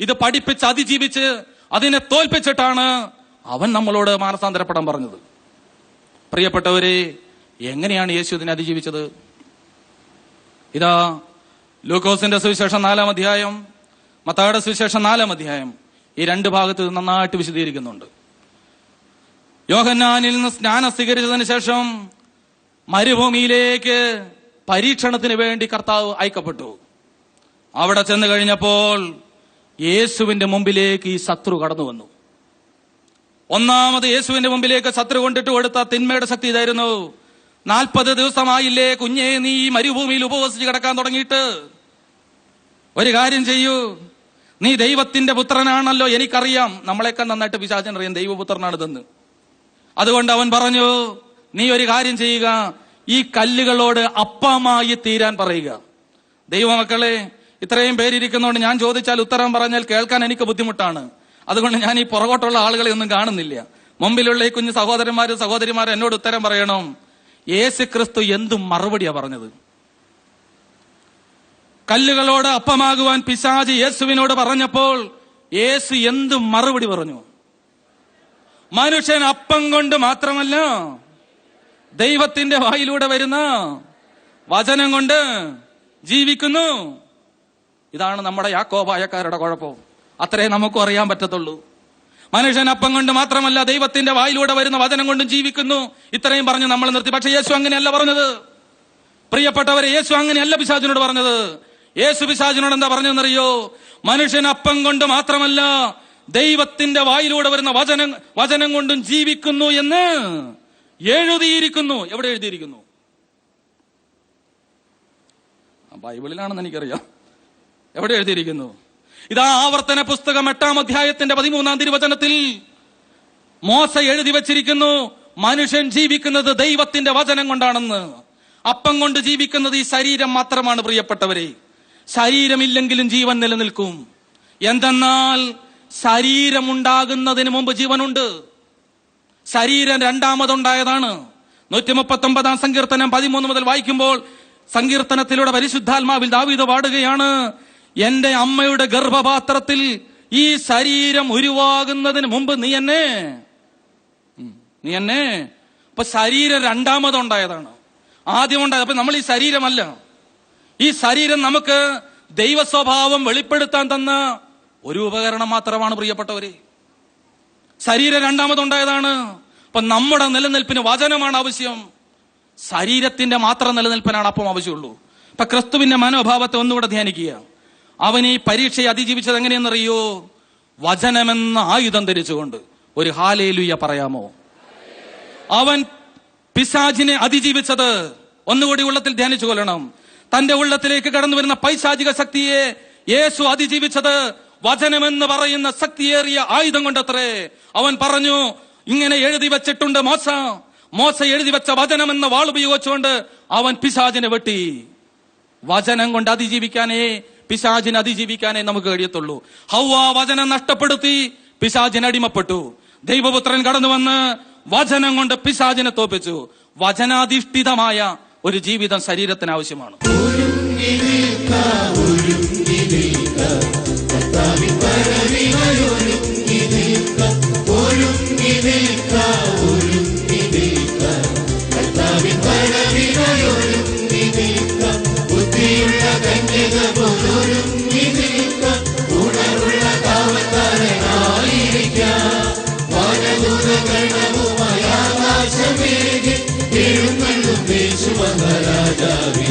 ഇത് പഠിപ്പിച്ച് അതിജീവിച്ച് അതിനെ തോൽപ്പിച്ചിട്ടാണ് അവൻ നമ്മളോട് മാനസാന്തരപ്പെടാൻ പറഞ്ഞത്. പ്രിയപ്പെട്ടവരെ എങ്ങനെയാണ് യേശു ഇതിനെ അതിജീവിച്ചത്? ഇതാ ലൂക്കോസിന്റെ സുവിശേഷം നാലാം അധ്യായം മത്തായുടെ സുവിശേഷം നാലാം അധ്യായം ഈ രണ്ട് ഭാഗത്ത് നന്നായിട്ട് വിശദീകരിക്കുന്നുണ്ട്. യോഹന്നാനിൽ നിന്ന് സ്നാനം സ്വീകരിച്ചതിന് ശേഷം മരുഭൂമിയിലേക്ക് പരീക്ഷണത്തിന് വേണ്ടി കർത്താവ് അയക്കപ്പെട്ടു. അവിടെ ചെന്ന് കഴിഞ്ഞപ്പോൾ യേശുവിന്റെ മുമ്പിലേക്ക് ഈ ശത്രു കടന്നു വന്നു. ഒന്നാമത് യേശുവിന്റെ മുമ്പിലേക്ക് ശത്രു കൊണ്ടിട്ട് കൊടുത്ത തിന്മയുടെ ശക്തി ഇതായിരുന്നു. നാൽപ്പത് ദിവസമായില്ലേ കുഞ്ഞെ നീ മരുഭൂമിയിൽ ഉപവസിച്ച് കിടക്കാൻ തുടങ്ങിയിട്ട്. ഒരു കാര്യം ചെയ്യൂ. നീ ദൈവത്തിന്റെ പുത്രനാണല്ലോ എനിക്കറിയാം. നമ്മളെക്കാൾ നന്നായിട്ട് പിശാചൻ അറിയാം ദൈവപുത്രനാണിതെന്ന് അതുകൊണ്ട് അവൻ പറഞ്ഞു നീ ഒരു കാര്യം ചെയ്യുക. ഈ കല്ലുകളോട് അപ്പമായി തീരാൻ പറയുക. ദൈവമക്കളെ ഇത്രയും പേരിരിക്കുന്നതുകൊണ്ട് ഞാൻ ചോദിച്ചാൽ ഉത്തരം പറഞ്ഞാൽ കേൾക്കാൻ എനിക്ക് ബുദ്ധിമുട്ടാണ്. അതുകൊണ്ട് ഞാൻ ഈ പുറകോട്ടുള്ള ആളുകളെ ഒന്നും കാണുന്നില്ല. മുമ്പിലുള്ള ഈ കുഞ്ഞു സഹോദരന്മാരും സഹോദരിമാരും എന്നോട് ഉത്തരം പറയണം. യേശു ക്രിസ്തു എന്തും മറുപടിയാ പറഞ്ഞത്. കല്ലുകളോട് അപ്പമാകുവാൻ പിശാജ് യേസുവിനോട് പറഞ്ഞപ്പോൾ യേസു എന്ത് മറുപടി പറഞ്ഞു? മനുഷ്യൻ അപ്പം കൊണ്ട് മാത്രമല്ല ദൈവത്തിന്റെ വായിലൂടെ വരുന്ന വചനം കൊണ്ട് ജീവിക്കുന്നു. ഇതാണ് നമ്മുടെ യാക്കോബായക്കാരുടെ കുഴപ്പം. അത്രേ നമുക്കും അറിയാൻ പറ്റത്തുള്ളൂ. മനുഷ്യൻ അപ്പം കൊണ്ട് മാത്രമല്ല ദൈവത്തിന്റെ വായിലൂടെ വരുന്ന വചനം കൊണ്ടും ജീവിക്കുന്നു. ഇത്രയും പറഞ്ഞു നമ്മൾ നിർത്തി. പക്ഷെ യേശു അങ്ങനെയല്ല പറഞ്ഞത്. പ്രിയപ്പെട്ടവരെ യേശു അങ്ങനെയല്ല പിശാചിനോട് പറഞ്ഞത്. യേശു പിശാചിനോട് എന്താ പറഞ്ഞെന്നറിയോ മനുഷ്യൻ അപ്പം കൊണ്ട് മാത്രമല്ല ദൈവത്തിന്റെ വായിലൂടെ വരുന്ന വചനം വചനം കൊണ്ടും ജീവിക്കുന്നു എന്ന് എഴുതിയിരിക്കുന്നു. എവിടെ എഴുതിയിരിക്കുന്നു? ബൈബിളിലാണെന്ന് എനിക്കറിയാം. എവിടെ എഴുതിയിരിക്കുന്നു? ഇതാ ആവർത്തന പുസ്തകം എട്ടാം അധ്യായത്തിന്റെ പതിമൂന്നാം തിരുവചനത്തിൽ മോശ എഴുതി വച്ചിരിക്കുന്നു മനുഷ്യൻ ജീവിക്കുന്നത് ദൈവത്തിന്റെ വചനം കൊണ്ടാണെന്ന്. അപ്പം കൊണ്ട് ജീവിക്കുന്നത് ഈ ശരീരം മാത്രമാണ് പ്രിയപ്പെട്ടവരെ. ശരീരമില്ലെങ്കിലും ജീവൻ നിലനിൽക്കും. എന്തെന്നാൽ ശരീരമുണ്ടാകുന്നതിന് മുമ്പ് ജീവനുണ്ട്. ശരീരം രണ്ടാമതുണ്ടായതാണ്. നൂറ്റി മുപ്പത്തി ഒമ്പതാം സങ്കീർത്തനം പതിമൂന്ന് മുതൽ വായിക്കുമ്പോൾ സങ്കീർത്തനത്തിലൂടെ പരിശുദ്ധാത്മാവിൽ ദാവീദ് പാടുകയാണ് എന്റെ അമ്മയുടെ ഗർഭപാത്രത്തിൽ ഈ ശരീരം ഉരുവാകുന്നതിന് മുമ്പ് നീ എന്നെ നീ എന്നെ. അപ്പൊ ശരീരം രണ്ടാമതുണ്ടായതാണ്. ആദ്യം ഉണ്ടായത് അപ്പൊ നമ്മൾ ഈ ശരീരമല്ല. ഈ ശരീരം നമുക്ക് ദൈവ സ്വഭാവം വെളിപ്പെടുത്താൻ തന്ന ഒരു ഉപകരണം മാത്രമാണ് പ്രിയപ്പെട്ടവര്. ശരീരം രണ്ടാമതുണ്ടായതാണ്. അപ്പൊ നമ്മുടെ നിലനിൽപ്പിന് വചനമാണ് ആവശ്യം. ശരീരത്തിന്റെ മാത്രം നിലനിൽപ്പിനാണ് അപ്പം ആവശ്യമുള്ളൂ. ഇപ്പൊ ക്രിസ്തുവിന്റെ മനോഭാവത്തെ ഒന്നുകൂടെ ധ്യാനിക്കുക. അവൻ ഈ പരീക്ഷയെ അതിജീവിച്ചത് എങ്ങനെയെന്നറിയോ? വചനമെന്ന ആയുധം ധരിച്ചുകൊണ്ട്. ഒരു ഹാലേലുയ പറയാമോ? അവൻ പിശാചിനെ അതിജീവിച്ചത് ഒന്നുകൂടി ഉള്ളത്തിൽ ധ്യാനിച്ചു കൊല്ലണം. തന്റെ ഉള്ളത്തിലേക്ക് കടന്നു വരുന്ന പൈശാചിക ശക്തിയെ യേശു അതിജീവിച്ചത് വചനമെന്ന് പറയുന്ന ശക്തിയേറിയ ആയുധം കൊണ്ടത്രേ. അവൻ പറഞ്ഞു ഇങ്ങനെ എഴുതി വെച്ചിട്ടുണ്ട് മോശ. മോശ എഴുതി വെച്ച വചനം എന്ന വാൾ ഉപയോഗിച്ചുകൊണ്ട് അവൻ പിശാചിനെ വെട്ടി. വചനം കൊണ്ട് അതിജീവിക്കാനേ പിശാചിനെ അതിജീവിക്കാനേ നമുക്ക് കഴിയത്തുള്ളൂ. ഹൗവ വചനം നഷ്ടപ്പെടുത്തി പിശാചിന് അടിമപ്പെട്ടു. ദൈവപുത്രൻ കടന്നു വന്ന് വചനം കൊണ്ട് പിശാചിനെ തോപ്പിച്ചു വചനാധിഷ്ഠിതമായ ഒരു ജീവിതം ശരീരത്തിന് ആവശ്യമാണ്. ഒരുങ്ങി